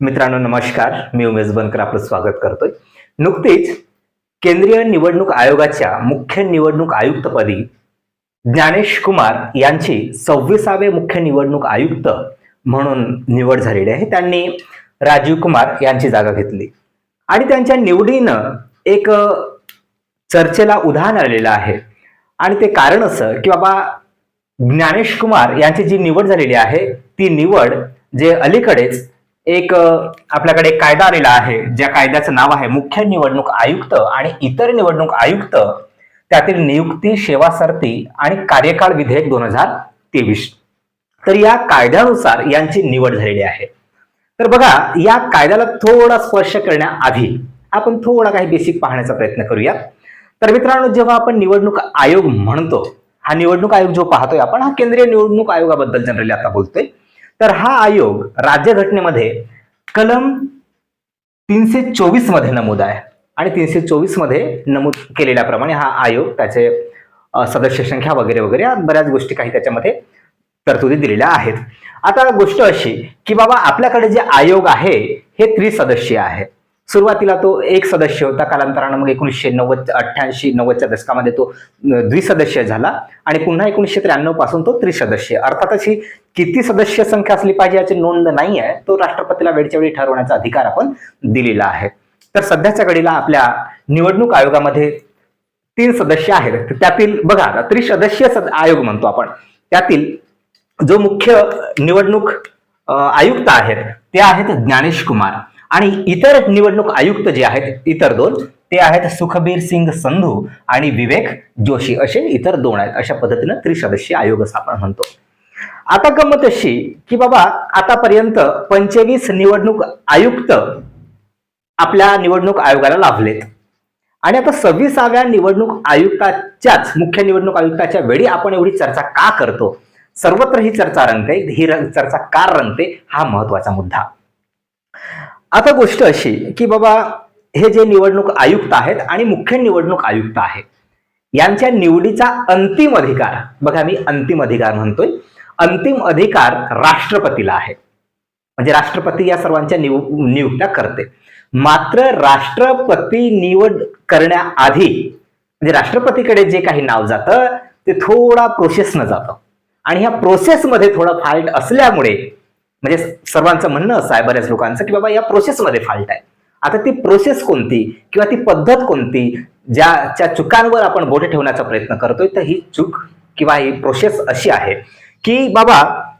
मित्रांनो नमस्कार. मी उमेश बनकर आपलं स्वागत करतोय. नुकतीच केंद्रीय निवडणूक आयोगाच्या मुख्य निवडणूक आयुक्तपदी ज्ञानेश कुमार यांची सव्वीसावे मुख्य निवडणूक आयुक्त म्हणून निवड झालेली आहे. त्यांनी राजीव कुमार यांची जागा घेतली. आणि त्यांच्या निवडीनं एक चर्चेला उधाण आलेलं आहे. आणि ते कारण असं की बाबा ज्ञानेश कुमार यांची जी निवड झालेली आहे ती निवड जे अलीकडेच एक आपल्याकडे एक कायदा आलेला आहे. ज्या कायद्याचं नाव आहे मुख्य निवडणूक आयुक्त आणि इतर निवडणूक आयुक्त. त्यातील नियुक्ती सेवा सरती आणि कार्यकाळ विधेयक दोन हजार तेवीस. तर या कायद्यानुसार यांची निवड झालेली आहे. तर बघा या कायद्याला थोडा स्पर्श करण्याआधी आपण थोडा काही बेसिक पाहण्याचा प्रयत्न करूया. तर मित्रांनो जेव्हा आपण निवडणूक आयोग म्हणतो हा निवडणूक आयोग जो पाहतोय आपण हा केंद्रीय निवडणूक आयोगाबद्दल जनरली आता बोलतोय. तर हा आयोग राज्यघटनेमध्ये कलम तीनशे चोवीसमध्ये नमूद आहे. आणि तीनशे चोवीसमध्ये नमूद केलेल्याप्रमाणे हा आयोग त्याचे सदस्य संख्या वगैरे वगैरे बऱ्याच गोष्टी काही त्याच्यामध्ये तरतुदी दिलेल्या आहेत. आता गोष्ट अशी की बाबा आपल्याकडे जे आयोग आहे हे त्रिसदस्यीय आहे. सुरुवातीला तो एक सदस्य होता कालांतरानं मग एकोणीसशे नव्वद अठ्ठ्याऐंशी नव्वदच्या दशकामध्ये तो द्विसदस्य झाला आणि पुन्हा एकोणीसशे त्र्याण्णवपासून तो त्रिसदस्य. अर्थातच ही किती सदस्य संख्या असली पाहिजे याची नोंद नाही आहे तो राष्ट्रपतीला वेळच्या वेळी ठरवण्याचा अधिकार आपण दिलेला आहे. तर सध्याच्या घडीला आपल्या निवडणूक आयोगामध्ये तीन सदस्य आहेत. तर त्यातील बघा त्रिसदस्य त्रिसदस्यीय आयोग म्हणतो आपण. त्यातील जो मुख्य निवडणूक आयुक्त आहेत ते आहेत ज्ञानेश कुमार. आणि इतर निवडणूक आयुक्त जे आहेत इतर दोन ते आहेत सुखबीर सिंग संधू आणि विवेक जोशी असे इतर दोन आहेत. अशा पद्धतीनं त्रिसदस्यीय आयोग असं आपण म्हणतो. आता गंमत अशी की बाबा आतापर्यंत पंचवीस निवडणूक आयुक्त आपल्या निवडणूक आयोगाला लाभलेत. आणि आता सव्वीसाव्या निवडणूक आयुक्ताच्याच मुख्य निवडणूक आयुक्ताच्या वेळी आपण एवढी चर्चा का करतो? सर्वत्र ही चर्चा रंगते ही चर्चा का रंगते हा महत्त्वाचा मुद्दा. आता गोष्ट अशी की बाबा हे जे निवडणूक आयुक्त आहेत आणि मुख्य निवडणूक आयुक्त आहेत यांच्या निवडीचा अंतिम अधिकार बघा मी अंतिम अधिकार म्हणतोय अंतिम अधिकार राष्ट्रपतीला आहे. म्हणजे राष्ट्रपती या सर्वांच्या निव नियुक्त्या करते. मात्र राष्ट्रपती निवड करण्याआधी म्हणजे राष्ट्रपतीकडे जे काही नाव जातं ते थोडा प्रोसेसनं जातं. आणि ह्या प्रोसेसमध्ये थोडं फाल्ट असल्यामुळे म्हणजे सर्वांचं म्हणणं असं आहे बऱ्याच लोकांचं की बाबा या प्रोसेसमध्ये फाल्ट आहे. आता ती प्रोसेस कोणती किंवा ती पद्धत कोणती ज्याच्या चुकांवर आपण बोटे ठेवण्याचा प्रयत्न करतोय तर ही चूक किंवा ही प्रोसेस अशी आहे. की बाबा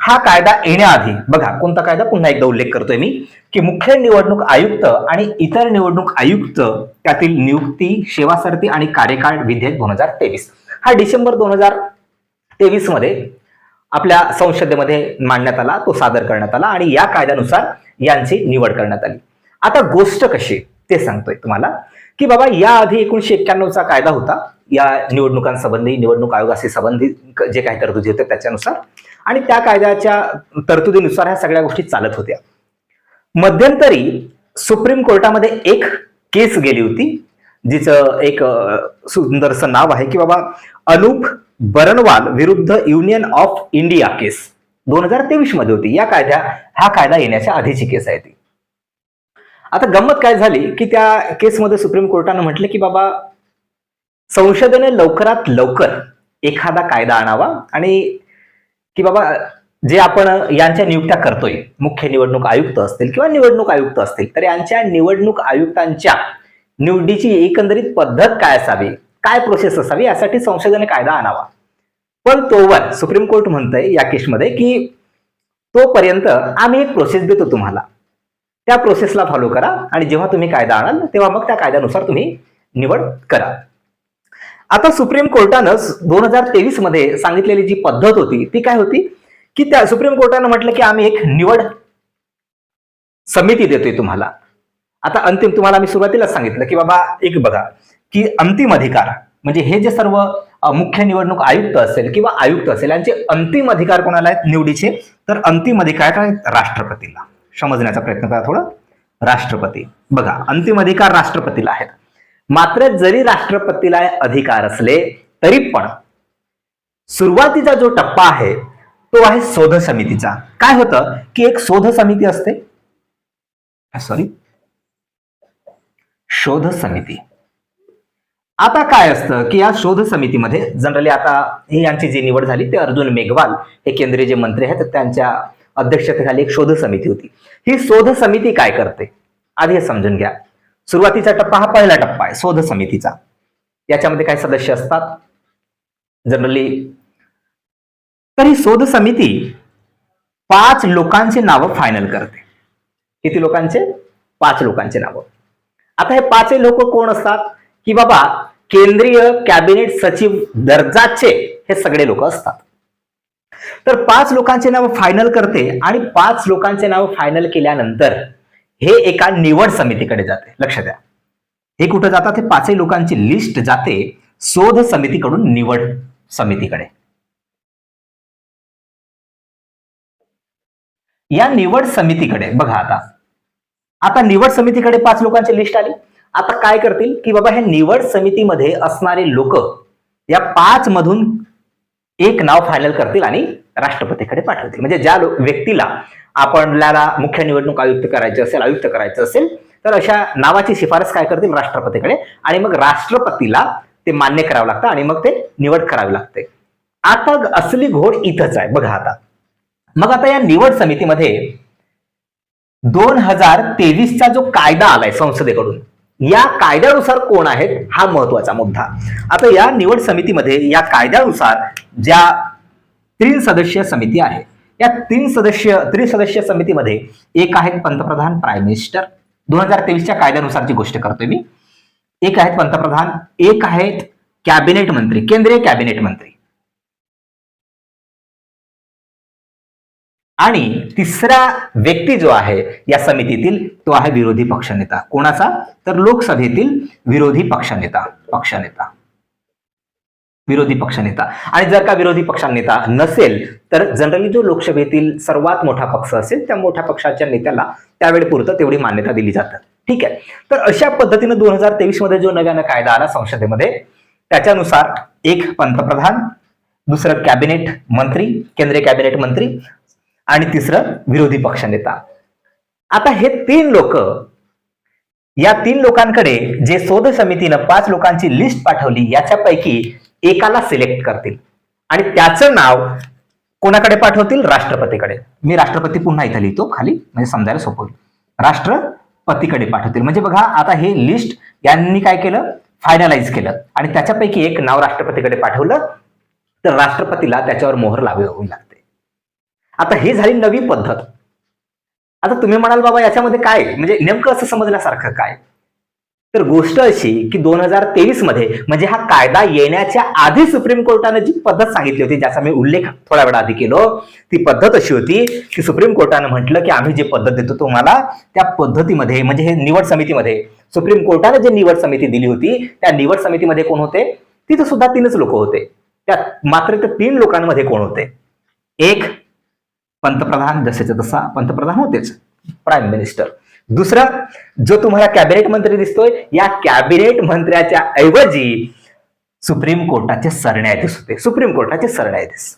हा कायदा येण्याआधी बघा कोणता कायदा? पुन्हा एकदा उल्लेख करतोय मी की मुख्य निवडणूक आयुक्त आणि इतर निवडणूक आयुक्त त्यातील नियुक्ती सेवासरती आणि कार्यकाळ विधेयक दोन हजार तेवीस. हा डिसेंबर दोन हजार तेवीसमध्ये आपल्या संसदेमध्ये मांडण्यात आला तो सादर करण्यात आला आणि या कायद्यानुसार यांची निवड करण्यात आली. आता गोष्ट कशी ते सांगतोय तुम्हाला की बाबा याआधी एकोणीशे एक्क्याण्णवचा कायदा होता या निवडणुकांसंबंधी निवडणूक आयोगाशी संबंधित जे काही तरतुदी होत्या त्याच्यानुसार. आणि त्या कायद्याच्या तरतुदीनुसार ह्या सगळ्या गोष्टी चालत होत्या. मध्यंतरी सुप्रीम कोर्टामध्ये एक केस गेली होती जिचं एक सुंदरसं नाव आहे की बाबा अनूप बरनवाल विरुद्ध युनियन ऑफ इंडिया केस. दोन हजार तेवीसमध्ये होती. या कायद्या हा कायदा येण्याच्या आधीची केस आहे ती. आता गंमत काय झाली की त्या केसमध्ये सुप्रीम कोर्टानं म्हटलं की बाबा संसदेने लवकरात लवकर एखादा कायदा आणावा आणि की बाबा जे आपण यांच्या नियुक्त्या करतोय मुख्य निवडणूक आयुक्त असतील किंवा निवडणूक आयुक्त असतील तर यांच्या निवडणूक आयुक्तांच्या निवडीची एकंदरीत पद्धत काय असावी काय प्रोसेस असावी यासाठी संसदेने कायदा आणावा. पण तोवर सुप्रीम कोर्ट म्हणतंय या केसमध्ये की तोपर्यंत आम्ही एक प्रोसेस देतो तुम्हाला. त्या प्रोसेसला फॉलो करा आणि जेव्हा तुम्ही कायदा आणाल तेव्हा मग त्या कायद्यानुसार तुम्ही निवड करा. आता सुप्रीम कोर्टानं दोन हजार तेवीसमध्ये सांगितलेली जी पद्धत होती ती काय होती? की त्या सुप्रीम कोर्टानं म्हटलं की आम्ही एक निवड समिती देतोय तुम्हाला. आता अंतिम तुम्हाला मी सुरुवातीलाच सांगितलं की बाबा एक बघा की अंतिम अधिकार म्हणजे हे जे सर्व मुख्य निवडणूक आयुक्त असेल किंवा आयुक्त असेल यांचे अंतिम अधिकार कोणाला आहेत? निवडीचे. तर अंतिम अधिकार आहेत राष्ट्रपतीला. समजण्याचा प्रयत्न करा थोडं. राष्ट्रपती. बघा अंतिम अधिकार राष्ट्रपतीला आहेत. मात्र जरी राष्ट्रपतीला अधिकार असले तरी पण सुरुवातीचा जो टप्पा आहे तो आहे शोध समितीचा. काय होतं की एक शोध समिती असते? सॉरी शोध समिती. आता काय असतं की या शोध समितीमध्ये जनरली आता ही यांची जी निवड झाली ते अर्जुन मेघवाल हे केंद्रीय जे मंत्री आहेत त्यांच्या अध्यक्षतेखाली एक शोध समिती होती. ही शोध समिती काय करते? आधी हे समजून घ्या. सुरुवातीचा टप्पा हा पहिला टप्पा आहे शोध समितीचा. याच्यामध्ये काही सदस्य असतात. जनरली तर ही शोध समिती पाच लोकांची नावं फायनल करते. किती लोकांचे? पाच लोकांचे नावं. आता हे पाचही लोक कोण असतात? की बाबा केंद्रीय कॅबिनेट सचिव दर्जाचे हे सगळे लोक असतात. तर पाच लोकांचे नाव फायनल करते आणि पाच लोकांचे नाव फायनल केल्यानंतर हे एका निवड समितीकडे जाते. लक्ष द्या. हे कुठं जातात? हे पाचही लोकांची लिस्ट जाते शोध समितीकडून निवड समितीकडे. या निवड समितीकडे बघा आता. आता निवड समितीकडे पाच लोकांची लिस्ट आली. आता काय करतील? की बाबा हे निवड समितीमध्ये असणारे लोक या पाच मधून एक नाव फायनल करतील आणि राष्ट्रपतीकडे पाठवतील. म्हणजे ज्या व्यक्तीला आपल्याला मुख्य निवडणूक आयुक्त करायचे असेल आयुक्त करायचं असेल तर अशा नावाची शिफारस काय करतील राष्ट्रपतीकडे आणि मग राष्ट्रपतीला ते मान्य करावं लागतं आणि मग ते निवड करावी लागते. आता असली घोड इथंच आहे बघा आता. मग आता या निवड समितीमध्ये दोन हजार तेवीसचा जो कायदा आलाय संसदेकडून या कायद्यानुसार कोण आहेत हा महत्त्वाचा मुद्दा. आता या निवड समितीमध्ये या कायद्यानुसार ज्या तीन सदस्यीय समिती आहे या तीन सदस्य त्रिसदस्यीय समितीमध्ये एक आहेत पंतप्रधान प्राईम मिनिस्टर दोन हजार तेवीसच्या कायद्यानुसारची गोष्ट करतोय मी. एक आहेत पंतप्रधान एक आहेत कॅबिनेट मंत्री केंद्रीय कॅबिनेट मंत्री. आणि तिसरा व्यक्ती जो आहे या समितीतील तो आहे विरोधी पक्षनेता. कोणाचा? तर लोकसभेतील विरोधी पक्षनेता पक्षनेता. विरोधी पक्षनेता. आणि जर का विरोधी पक्षनेता नसेल तर जनरली जो लोकसभेतील सर्वात मोठा पक्ष असेल त्या मोठ्या पक्षाच्या नेत्याला त्यावेळेपुरतं तेवढी मान्यता दिली जातात. ठीक आहे? तर अशा पद्धतीनं दोन हजार तेवीसमध्ये जो नव्यानं कायदा आला संसदेमध्ये त्याच्यानुसार एक पंतप्रधान दुसरं कॅबिनेट मंत्री केंद्रीय कॅबिनेट मंत्री आणि तिसरं विरोधी पक्षनेता आता हे तीन लोक या तीन लोकांकडे जे शोध समितीनं पाच लोकांची लिस्ट पाठवली याच्यापैकी एकाला सिलेक्ट करतील. आणि त्याचं नाव कोणाकडे पाठवतील? राष्ट्रपतीकडे. मी राष्ट्रपती पुन्हा इथं लिहितो खाली म्हणजे समजायला सोपं होईल. राष्ट्रपतीकडे पाठवतील. म्हणजे बघा आता हे लिस्ट यांनी काय केलं? फायनलाइज केलं. आणि त्याच्यापैकी एक नाव राष्ट्रपतीकडे पाठवलं तर राष्ट्रपतीला त्याच्यावर मोहर लावावी लागते. आता ही झाली नवी पद्धत. आता तुम्ही म्हणाल बाबा याच्यामध्ये काय? म्हणजे नेमकं असं समजण्यासारखं काय? तर गोष्ट अशी की दोन हजार तेवीसमध्ये म्हणजे हा कायदा येण्याच्या आधी सुप्रीम कोर्टाने जी पद्धत सांगितली होती ज्याचा मी उल्लेख थोड्या वेळा आधी केलो ती पद्धत अशी होती की सुप्रीम कोर्टानं म्हटलं की आम्ही जे पद्धत देतो तुम्हाला त्या पद्धतीमध्ये म्हणजे हे निवड समितीमध्ये सुप्रीम कोर्टाने जे निवड समिती दिली होती त्या निवड समितीमध्ये कोण होते? तिथं सुद्धा तीनच लोक होते. त्या मात्र त्या तीन लोकांमध्ये कोण होते? एक पंतप्रधान जसेच्या तसा पंतप्रधान होतेच प्राईम मिनिस्टर. दुसरा जो तुम्हाला कॅबिनेट मंत्री दिसतोय या कॅबिनेट मंत्र्याच्या ऐवजी सुप्रीम कोर्टाचे सरन्यायाधीश होते. सुप्रीम कोर्टाचे सरन्यायाधीश.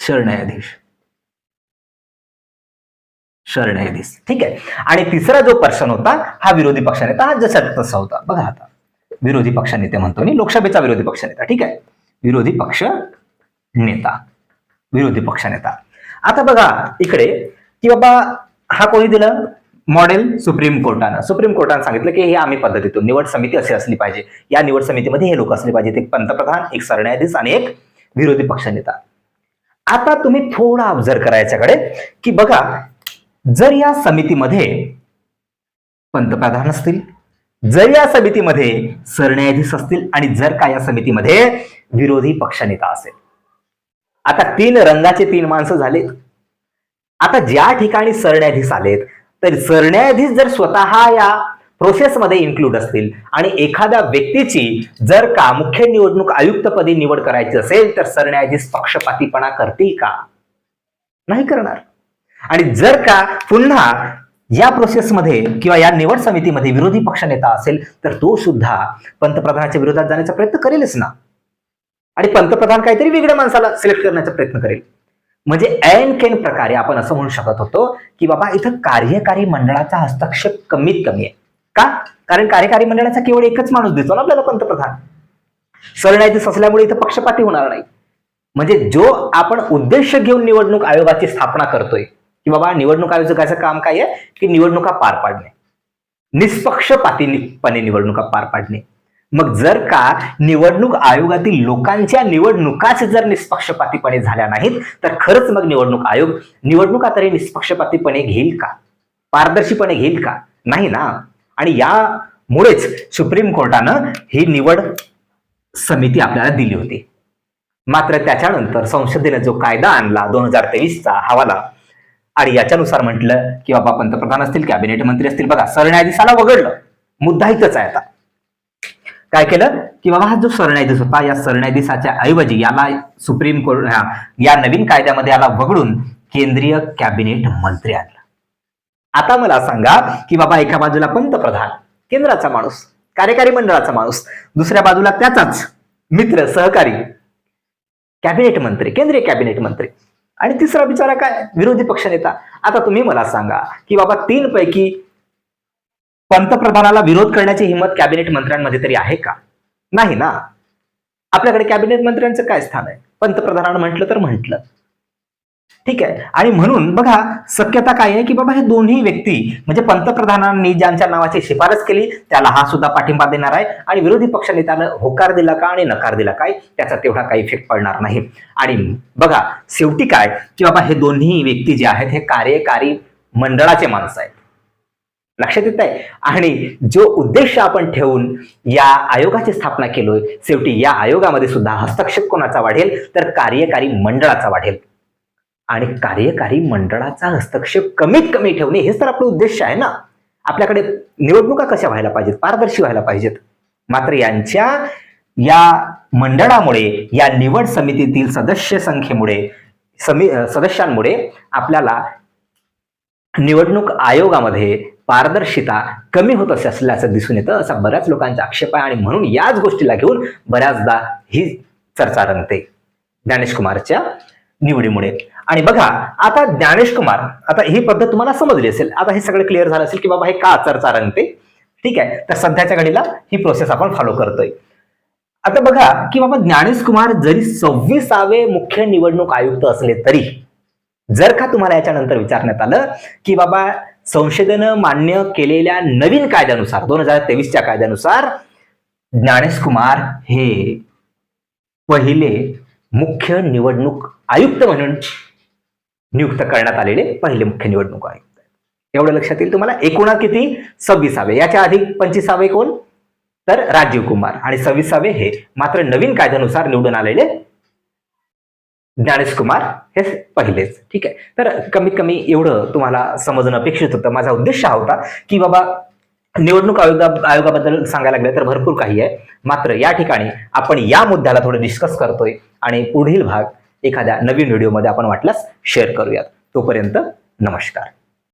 सरन्यायाधीश. सरन्यायाधीश. ठीक आहे. आणि तिसरा जो पर्सन होता हा विरोधी पक्षनेता हा जसा तसा होता. बघा आता. विरोधी पक्षनेते म्हणतो मी लोकसभेचा विरोधी पक्षनेता ठीक आहे. विरोधी पक्ष नेता. विरोधी पक्षनेता आता बघा इकडे की बाबा हा कोणी दिलं? मॉडेल सुप्रीम कोर्टानं. सुप्रीम कोर्टानं सांगितलं की हे आम्ही पद्धतीतून निवड समिती अशी असली पाहिजे. या निवड समितीमध्ये हे लोक असले पाहिजेत एक पंतप्रधान एक सरन्यायाधीश आणि एक विरोधी पक्षनेता आता तुम्ही थोडा ऑब्झर्व करायच्याकडे की बघा जर या समितीमध्ये पंतप्रधान असतील जर या समितीमध्ये सरन्यायाधीश असतील आणि जर का या समितीमध्ये विरोधी पक्षनेता असेल. आता तीन रंगाचे तीन माणसं झालेत आता ज्या ठिकाणी सरन्यायाधीश आलेत तर सरन्यायाधीश जर स्वतः या प्रोसेसमध्ये इन्क्लूड असतील आणि एखाद्या व्यक्तीची जर का मुख्य निवडणूक आयुक्तपदी निवड करायची असेल तर सरन्यायाधीश पक्षपातीपणा करतील का? नाही करणार. आणि जर का पुन्हा या प्रोसेसमध्ये किंवा या निवड समितीमध्ये विरोधी पक्षनेता असेल तर तो सुद्धा पंतप्रधानाच्या विरोधात जाण्याचा प्रयत्न करेलच ना. आणि पंतप्रधान काहीतरी वेगळ्या माणसाला सिलेक्ट करण्याचा प्रयत्न करेल. म्हणजे ऐन केन प्रकारे आपण असं म्हणू शकत होतो की बाबा इथं कार्यकारी मंडळाचा हस्तक्षेप कमीत कमी आहे. का? कारण कार्यकारी मंडळाचा केवळ एकच माणूस दिसतो ना आपल्याला पंतप्रधान. सरन्यायाधीश असल्यामुळे इथं पक्षपाती होणार नाही. म्हणजे जो आपण उद्देश घेऊन निवडणूक आयोगाची स्थापना करतोय की बाबा निवडणूक आयोगाचं काम काय आहे? की निवडणुका पार पाडणे. निष्पक्षपातीपणे निवडणुका पार पाडणे. मग जर का निवडणूक आयोगातील लोकांच्या निवडणुकाच जर निष्पक्षपातीपणे झाल्या नाहीत तर खरंच मग निवडणूक आयोग निवडणुका तरी निष्पक्षपातीपणे घेईल का? पारदर्शीपणे घेईल का? नाही ना? आणि यामुळेच सुप्रीम कोर्टानं ही निवड समिती आपल्याला दिली होती. मात्र त्याच्यानंतर संसदेने जो कायदा आणला दोन हजार तेवीसचा हवाला आणि याच्यानुसार म्हटलं की बाबा पंतप्रधान असतील कॅबिनेट मंत्री असतील बघा सरन्यायाधीशाला वगळलं. मुद्दा इथंच आहे आता. काय केलं? की बाबा हा जो सरन्यायाधीश होता या सरन्यायाधीशाच्या ऐवजी याला सुप्रीम कोर्ट हा, या नवीन कायद्यामध्ये याला वगळून केंद्रीय कॅबिनेट मंत्री आणला. आता मला सांगा की बाबा एका बाजूला पंतप्रधान केंद्राचा माणूस कार्यकारी मंडळाचा माणूस दुसऱ्या बाजूला त्याचाच मित्र सहकारी कॅबिनेट मंत्री केंद्रीय कॅबिनेट मंत्री. आणि तिसरा बिचारा काय? विरोधी पक्षनेता आता तुम्ही मला सांगा की बाबा तीन पैकी पंतप्रधानाला विरोध करण्याची हिंमत कॅबिनेट मंत्र्यांमध्ये तरी आहे का? नाही ना. आपल्याकडे कॅबिनेट मंत्र्यांचं काय स्थान आहे? पंतप्रधानानं म्हटलं तर म्हटलं. ठीक आहे. आणि म्हणून बघा शक्यता काय आहे की बाबा हे दोन्ही व्यक्ती म्हणजे पंतप्रधानांनी ज्यांच्या नावाची शिफारस केली त्याला हा सुद्धा पाठिंबा देणार आहे. आणि विरोधी पक्षनेत्यानं होकार दिला का आणि नकार दिला काय त्याचा तेवढा काही इफेक्ट पडणार नाही. आणि बघा शेवटी काय की बाबा हे दोन्ही व्यक्ती जे आहेत हे कार्यकारी मंडळाचे माणसं आहेत. लक्षात येत आहे? आणि जो उद्देश आपण ठेवून या आयोगाची स्थापना केलोय शेवटी या आयोगामध्ये सुद्धा हस्तक्षेप कोणाचा वाढेल? तर कार्यकारी मंडळाचा वाढेल. आणि कार्यकारी मंडळाचा हस्तक्षेप कमीत कमी ठेवणे हेच तर आपलं उद्देश आहे ना? आपल्याकडे निवडणुका कशा व्हायला पाहिजेत? पारदर्शी व्हायला पाहिजेत. मात्र यांच्या या मंडळामुळे या निवड समितीतील सदस्य संख्येमुळे समी सदस्यांमुळे आपल्याला निवडणूक आयोगामध्ये पारदर्शिता कमी होत असे असल्याचं दिसून येतं असा बऱ्याच लोकांचा आक्षेप आहे. आणि म्हणून याच गोष्टीला घेऊन बऱ्याचदा ही चर्चा रंगते. ज्ञानेश कुमारच्या निवडीमुळे. आणि बघा आता ज्ञानेश कुमार आता ही पद्धत तुम्हाला समजली असेल. आता हे सगळं क्लिअर झालं असेल की बाबा हे का चर्चा रंगते? ठीक आहे. तर सध्याच्या घडीला ही प्रोसेस आपण फॉलो करतोय. आता बघा की बाबा ज्ञानेश कुमार जरी सव्वीसावे मुख्य निवडणूक आयुक्त असले तरी जर का तुम्हाला याच्यानंतर विचारण्यात आलं की बाबा संसदेनं मान्य केलेल्या नवीन कायद्यानुसार दोन हजार तेवीसच्या कायद्यानुसार ज्ञानेश कुमार हे पहिले मुख्य निवडणूक आयुक्त म्हणून नियुक्त करण्यात आलेले पहिले मुख्य निवडणूक आयुक्त. एवढं लक्षात येईल तुम्हाला? एकूण किती? सव्वीसावे. याच्या आधी पंचवीसावे कोण? तर राजीव कुमार. आणि सव्वीसावे हे मात्र नवीन कायद्यानुसार निवडून आलेले ज्ञानेश कुमार हे पहिलेच. ठीक आहे. तर कमीत कमी एवढं तुम्हाला समजणं अपेक्षित होतं. माझा उद्देश हा होता की बाबा निवडणूक आयोगा आयोगाबद्दल सांगायला लागलं तर भरपूर काही आहे. मात्र या ठिकाणी आपण या मुद्द्याला थोडं डिस्कस करतोय आणि पुढील भाग एखाद्या नवीन व्हिडिओमध्ये आपण वाटल्यास शेअर करूयात. तोपर्यंत नमस्कार.